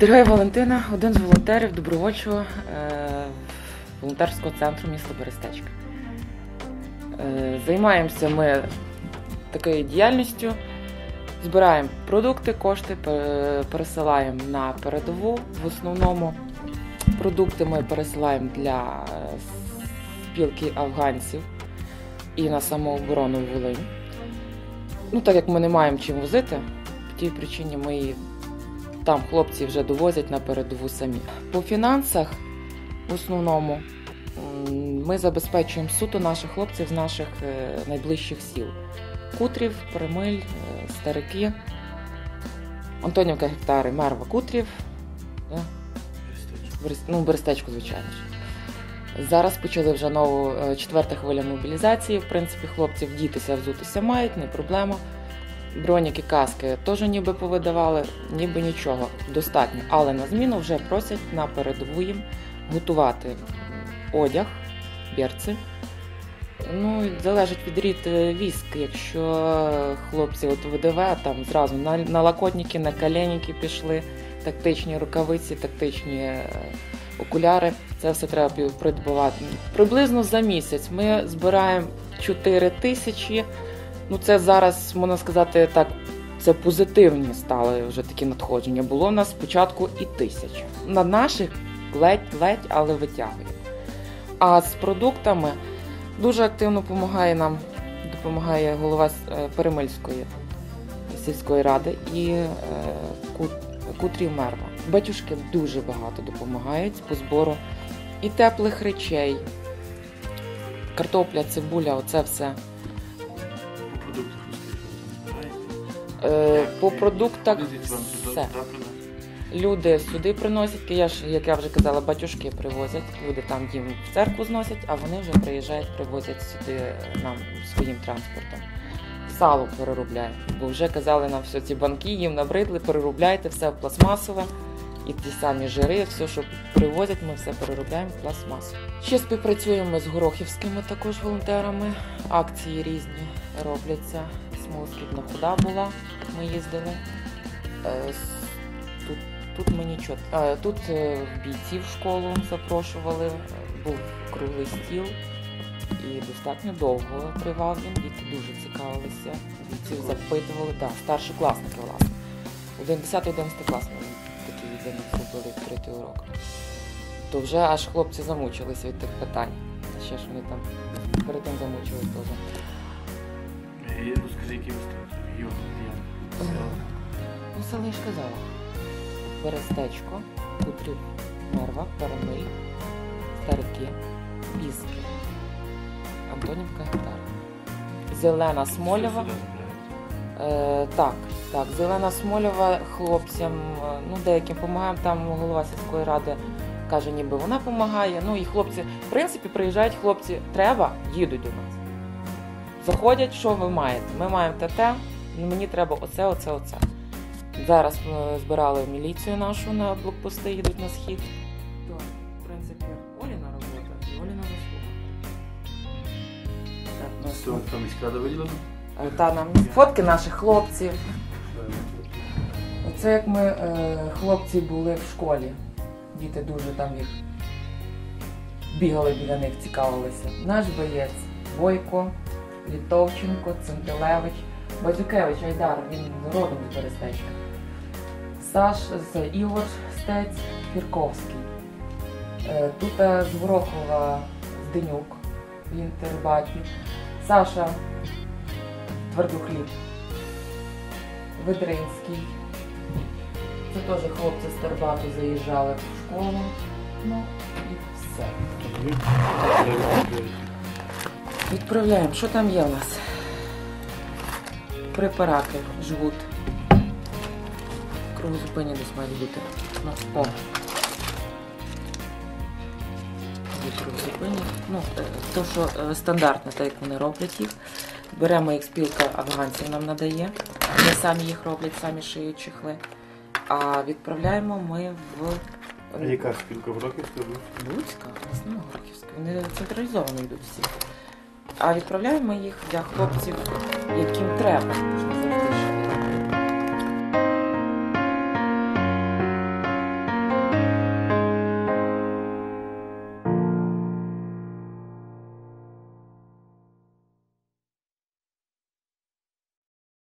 Дорога Валентина, один з волонтерів добровольчого е, волонтерського центру міста Берестечка. Е, Займаємося ми такою діяльністю, збираємо продукти, кошти, пересилаємо на передову. В основному продукти ми пересилаємо для спілки афганців і на самооборону Волинь. Ну, так як ми не маємо чим возити, по тій причині ми її там хлопці вже довозять на передову самі. По фінансах, в основному, ми забезпечуємо суто наших хлопців з наших е, найближчих сіл: Кутрів, Перемиль, е, Старики, Антонівка гектари, Мерва Кутрів? Ну, Берестечко, звичайно ж. Зараз почали вже нову е, четверта хвиля мобілізації. В принципі, хлопці вдітися, взутися мають, не проблема. Броніки, каски теж ніби повидавали, ніби нічого достатньо. Але на зміну вже просять на передову їм готувати одяг, берці. Ну, залежить від рід е, військ. Якщо хлопці от ВДВ там зразу на, на лакотники, на коленники пішли, тактичні рукавиці, тактичні е, окуляри. Це все треба придбавати. Приблизно за місяць ми збираємо 4 тисячі. Ну, це зараз, можна сказати, так, це позитивні стали вже такі надходження. Було в нас спочатку і тисяча. На наших ледь-ледь, але витягує. А з продуктами дуже активно допомагає нам допомагає голова е, Перемильської сільської ради і е, Кут- Кутрів Мерва. Батюшки дуже багато допомагають по збору і теплих речей, картопля, цибуля, оце все. Е, По продуктах все. Люди сюди приносять, я ж, як я вже казала, батюшки привозять. Люди там їм в церкву зносять, а вони вже приїжджають, привозять сюди нам своїм транспортом. Сало переробляють. Бо вже казали нам, що ці банки їм набридли, переробляйте все в пластмасове. І ті самі жири, все, що привозять, ми все переробляємо в пластмасу. Ще співпрацюємо з горохівськими також волонтерами. Акції різні робляться. Смолоскипна хода була, ми їздили. Е, Тут, тут ми нічого. Е, Тут е, бійців в школу запрошували, е, був круглий стіл. І достатньо довго тривав він. Діти дуже цікавилися. Бійців запитували. Да, старшокласники, власне. 11 11 клас ми такий для них зробили відкритий урок. То вже аж хлопці замучилися від тих питань. Ще ж вони там перед тим замучились теж. Е, Розкажи, які ви ставите? Його, я. Ну, село я ж казала. Берестечко, Кутрів, Мерва, Перемиль, Старики, Піски, Антонівка Гектар. Зелена забирають. Е, так, так, зелена Смольова хлопцям, е, ну деяким допомагаємо. Там голова сільської ради каже, ніби вона допомагає. Ну і хлопці, в принципі, приїжджають хлопці, треба, їдуть до нас. Заходять, що ви маєте? Ми маємо те, те, ну, мені треба оце, оце, оце. Зараз ми збирали міліцію нашу на блокпости, їдуть на схід. То, в принципі, Оліна робота і Оліна заслуга. Так, ну, міськрада виділена? Е, Та нам фотки наших хлопців. Оце як ми е, хлопці були в школі. Діти дуже там їх бігали біля них, цікавилися. Наш боєць Бойко, Літовченко, Центилевич, Базюкевич Айдар, він родом з Берестечка. Саш з Ігор Стець, Фірковський. Е, тут е, з Ворохова Зденюк, він Тербатів. Саша Твердохліб, Ведринський. Це теж хлопці з Тербату заїжджали в школу. Ну і все. Відправляємо. Що там є у нас? Препарати, жгут. Кругозупинні десь мають бути. Ну, о. Є. Ну, е, то, що е, стандартно, так як вони роблять їх. Беремо їх спілка афганців нам надає. Вони самі їх роблять, самі шиють чехли. А відправляємо ми в А яка спілка в Роківська? Луцька, власне, Горківська. Вони централізовано йдуть всі. А відправляємо їх для хлопців, яким треба.